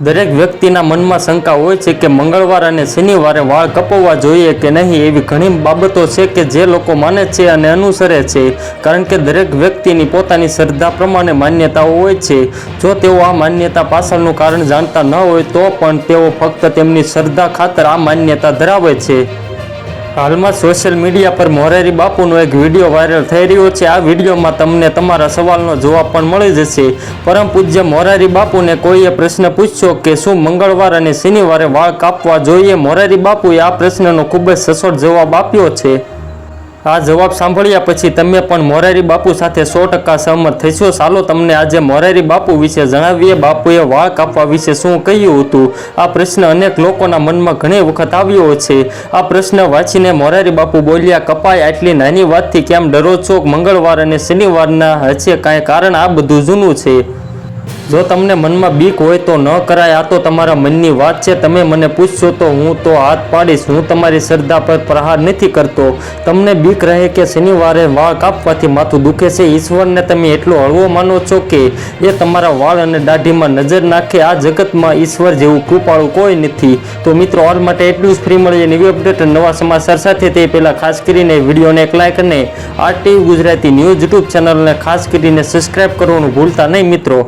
દરેક વ્યક્તિના મનમાં શંકા હોય છે કે મંગળવાર અને શનિવારે વાળ કપવવા જોઈએ કે નહીં એવી ઘણી બાબતો છે કે જે લોકો માને છે અને અનુસરે છે. કારણ કે દરેક વ્યક્તિની પોતાની શ્રદ્ધા પ્રમાણે માન્યતાઓ હોય છે. જો તેઓ આ માન્યતા પાછળનું કારણ જાણતા ન હોય તો પણ તેઓ ફક્ત તેમની શ્રદ્ધા ખાતર આ માન્યતા ધરાવે છે. હાલમાં સોશિયલ મીડિયા પર મોરારી બાપુનો એક વીડિયો વાયરલ થઈ રહ્યો છે. આ વિડીયોમાં તમને તમારા સવાલનો જવાબ પણ મળી જશે. પરમ પૂજ્ય મોરારી બાપુને કોઈએ પ્રશ્ન પૂછ્યો કે શું મંગળવાર અને શનિવારે વાળ કાપવા જોઈએ? મોરારી બાપુએ આ પ્રશ્નનો ખૂબ જ સચોટ જવાબ આપ્યો છે. આ જવાબ સાંભળ્યા પછી તમે પણ મોરારી બાપુ સાથે સો ટકા સહમત થશો ચાલો તમને આજે મોરારી બાપુ વિશે જણાવીએ. બાપુએ વાળ કાપવા વિશે શું કહ્યું હતું? આ પ્રશ્ન અનેક લોકોના મનમાં ઘણી વખત આવ્યો છે. આ પ્રશ્ન વાંચીને મોરારી બાપુ બોલ્યા, કપાય આટલી નાની વાતથી કેમ ડરો છો? મંગળવાર અને શનિવારના હશે કાંઈ કારણ આ બધું જૂનું છે. જો તમને મનમાં બીક હોય તો ન કરાય, આ તો તમારા મનની વાત છે. તમે મને પૂછશો તો હું તો હાથ પાડીશ. હું તમારી શ્રદ્ધા પર પ્રહાર નથી કરતો. તમને બીક રહે કે શનિવારે વાળ કાપવાથી માથું દુખે છે? ઈશ્વરને તમે એટલો હળવો માનો છો કે એ તમારા વાળ અને દાઢીમાં નજર નાખે? આ જગતમાં ઈશ્વર જેવું કૃપાળું કોઈ નથી. તો મિત્રો હાલ માટે એટલું જ. ફ્રી મળીએ નવી અપડેટ નવા સમાચાર સાથે. તે પહેલાં ખાસ કરીને વિડીયોને એક લાઇક અને આરટીવી ગુજરાતી ન્યૂઝ યુટ્યુબ ચેનલને ખાસ કરીને સબસ્ક્રાઇબ કરવાનું ભૂલતા નહીં મિત્રો.